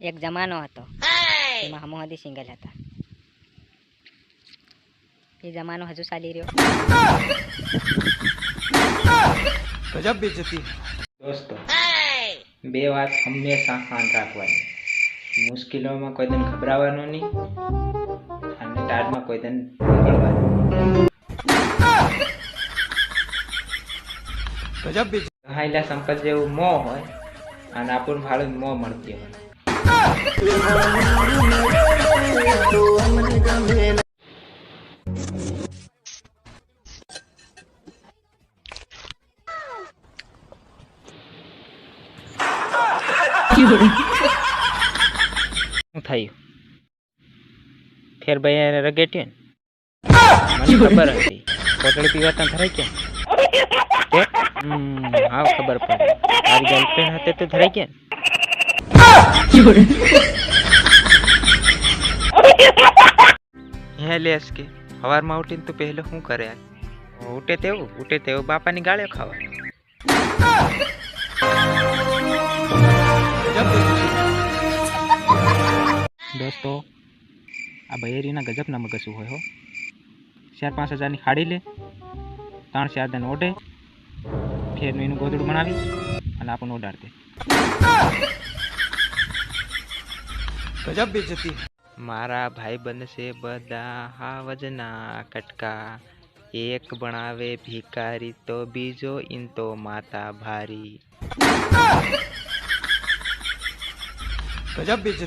એક જમાનો હતો. એમાં હમોહદી સિંગલ હતા. એ જમાનો હજુ ચાલી રહ્યો. ગજબ બેજતી. દોસ્તો બે વાત હંમેશા કાન રાખવાની. મુશ્કેલીઓમાં કોઈ દિન ગભરાવાનું નહીં અને ટાળમાં કોઈ દિન ગજબ હાઈલા સંપત જેવું મોં હોય અને આપણું ભાડું મોં મળતી હોય. શું થયું? ફેર ભાઈ રગેટ્યું ને? મને ખબર હતી. કોટડી પીવાતા ધરાઈ ગયા હાવ ખબર પડી. તારી ગર્લફ્રેન્ડ હતી તો ધરાઈ ગયા ને હે લેસ કે સવારમાં ઉઠીને તું પહેલો શું કરે? ઉઠે તેવું ઉઠે તેવું, બાપાની ગાળ્યો ખાવા. દોસ્તો, આ બહેરીના ગજબના મગજ હોય હો? ચાર પાંચ હજારની ખાડી લે, ત્રણ ચાર દિન ઓઢે ફેરનું એનું ગોદડું બનાવી અને આપણને ઓડાડ દે. ગજબ બેજતી. મારા ભાઈ બનશે બધા હાવજના કટકા. એક ભણાવે ભિખારી તો બીજો ઇન તો માતા ભારી. ગજબ બેજતી.